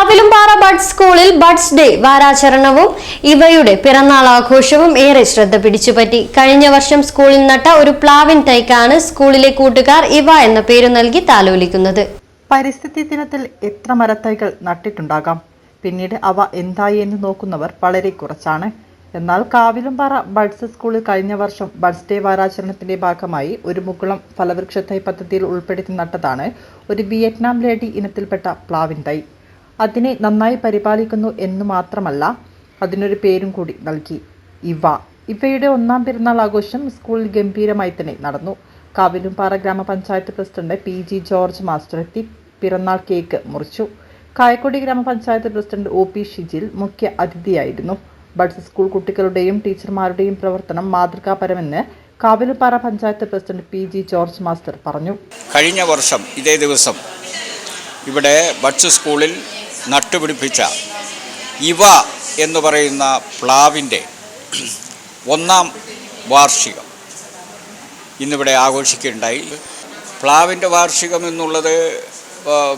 Kavilumpara buds സ്കൂളിൽ buds day വാരാചരണവും ഇവയുടെ പിറന്നാൾ ആഘോഷവും ഏറെ ശ്രദ്ധ പിടിച്ചുപറ്റി. കഴിഞ്ഞ വർഷം സ്കൂളിൽ നട്ട ഒരു പ്ലാവിൻ തൈക്കാണ് സ്കൂളിലെ കൂട്ടുകാർ ഇവ എന്ന പേര് നൽകി താലോലിക്കുന്നത്. പരിസ്ഥിതി ദിനത്തിൽ എത്ര മരത്തൈകൾ നട്ടിട്ടുണ്ടാകാം? പിന്നീട് അവ എന്തായി എന്ന് നോക്കുന്നവർ വളരെ കുറച്ചാണ്. എന്നാൽ കാവിലുംപാറ ബഡ്സ് സ്കൂളിൽ കഴിഞ്ഞ വർഷം ബഡ്സ് ഡേ വാരാചരണത്തിന്റെ ഭാഗമായി ഒരു മുകുളം ഫലവൃക്ഷത്തൈ പദ്ധതിയിൽ ഉൾപ്പെടുത്തി നട്ടതാണ് ഒരു വിയറ്റ്നാം ലേഡി ഇനത്തിൽപ്പെട്ട പ്ലാവിൻ തൈ. അതിനെ നന്നായി പരിപാലിക്കുന്നു എന്ന് മാത്രമല്ല അതിനൊരു പേരും കൂടി നൽകി. ഇവ. ഇവയുടെ ഒന്നാം പെരുന്നാൾ ആഘോഷം സ്കൂളിൽ ഗംഭീരമായി തന്നെ നടന്നു. കാവിലുംപാറ ഗ്രാമപഞ്ചായത്ത് president P G George master എത്തി പിറന്നാൾ കേക്ക് മുറിച്ചു. കായക്കൊടി ഗ്രാമപഞ്ചായത്ത് പ്രസിഡന്റ് ഒ പി ഷിജിൽ മുഖ്യ അതിഥിയായിരുന്നു. ബഡ്സ് സ്കൂൾ കുട്ടികളുടെയും ടീച്ചർമാരുടെയും പ്രവർത്തനം മാതൃകാപരമെന്ന് Kavilumpara panchayat president P G George master പറഞ്ഞു. കഴിഞ്ഞ വർഷം ഇതേ ദിവസം ഇവിടെ ബഡ്സ് സ്കൂളിൽ നട്ടുപിടിപ്പിച്ച ഇവ എന്ന് പറയുന്ന പ്ലാവിന്റെ ഒന്നാം വാർഷികം ഇന്നിവിടെ ആഘോഷിക്കുകയുണ്ടായി. പ്ലാവിന്റെ വാർഷികം എന്നുള്ളത്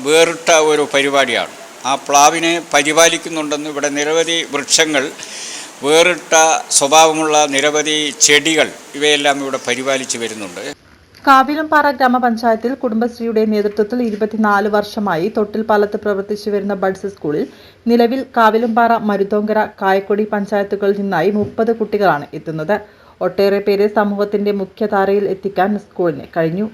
വേറിട്ട ഒരു പരിപാടിയാണ്. ആ പ്ലാവിനെ പരിപാലിക്കുന്നുണ്ടെന്ന് ഇവിടെ നിരവധി വൃക്ഷങ്ങൾ വേറിട്ട സ്വഭാവമുള്ള നിരവധി ചെടികൾ ഇവയെല്ലാം ഇവിടെ പരിപാലിച്ച് വരുന്നുണ്ട്. കാവിലുംപാറ ഗ്രാമപഞ്ചായത്തിൽ കുടുംബശ്രീയുടെ നേതൃത്വത്തിൽ ഇരുപത്തിനാല് വർഷമായി തൊട്ടിൽപ്പാലത്ത് പ്രവർത്തിച്ചു വരുന്ന ബഡ്സ് സ്കൂളിൽ നിലവിൽ കാവിലുംപാറ മരുതോങ്കര കായക്കൊടി പഞ്ചായത്തുകളിൽ നിന്നായി മുപ്പത് കുട്ടികളാണ് എത്തുന്നത്. ഒട്ടേറെ പേരെ സമൂഹത്തിന്റെ മുഖ്യധാരയിൽ എത്തിക്കാൻ സ്കൂളിന് കഴിഞ്ഞു.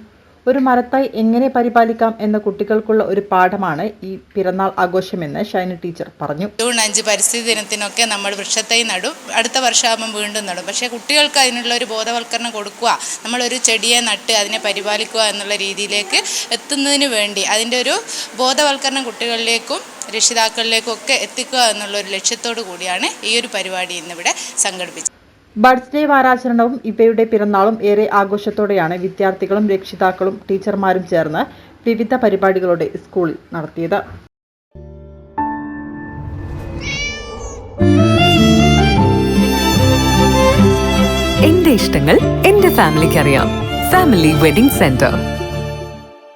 ഒരു മരത്തായി എങ്ങനെ പരിപാലിക്കാം എന്ന കുട്ടികൾക്കുള്ള ഒരു പാഠമാണ് ഈ പിറന്നാൾ ആഘോഷമെന്ന് ഷൈന ടീച്ചർ പറഞ്ഞു. ജൂൺ അഞ്ച് പരിസ്ഥിതി ദിനത്തിനൊക്കെ നമ്മൾ വൃക്ഷത്തൈ നടും. അടുത്ത വർഷമാകുമ്പോൾ വീണ്ടും നടും. പക്ഷേ കുട്ടികൾക്ക് അതിനുള്ള ഒരു ബോധവൽക്കരണം കൊടുക്കുക നമ്മളൊരു ചെടിയെ നട്ട് അതിനെ പരിപാലിക്കുക എന്നുള്ള രീതിയിലേക്ക് എത്തുന്നതിന് വേണ്ടി അതിന്റെ ഒരു ബോധവൽക്കരണം കുട്ടികളിലേക്കും രക്ഷിതാക്കളിലേക്കും ഒക്കെ എത്തിക്കുക എന്നുള്ള ഒരു ലക്ഷ്യത്തോടു കൂടിയാണ് ഈ ഒരു പരിപാടി ഇന്നിവിടെ സംഘടിപ്പിച്ചത്. ബർത്ത്ഡേ വാരാചരണവും ഇവയുടെ പിറന്നാളും ഏറെ ആഘോഷത്തോടെയാണ് വിദ്യാർത്ഥികളും രക്ഷിതാക്കളും ടീച്ചർമാരും ചേർന്ന് വിവിധ പരിപാടികളോടെ സ്കൂളിൽ നടത്തിയത്. എന്റെ ഇഷ്ടങ്ങൾ എന്റെ ഫാമിലിക്ക് അറിയാം ഫാമിലി വെഡിംഗ് സെന്റർ.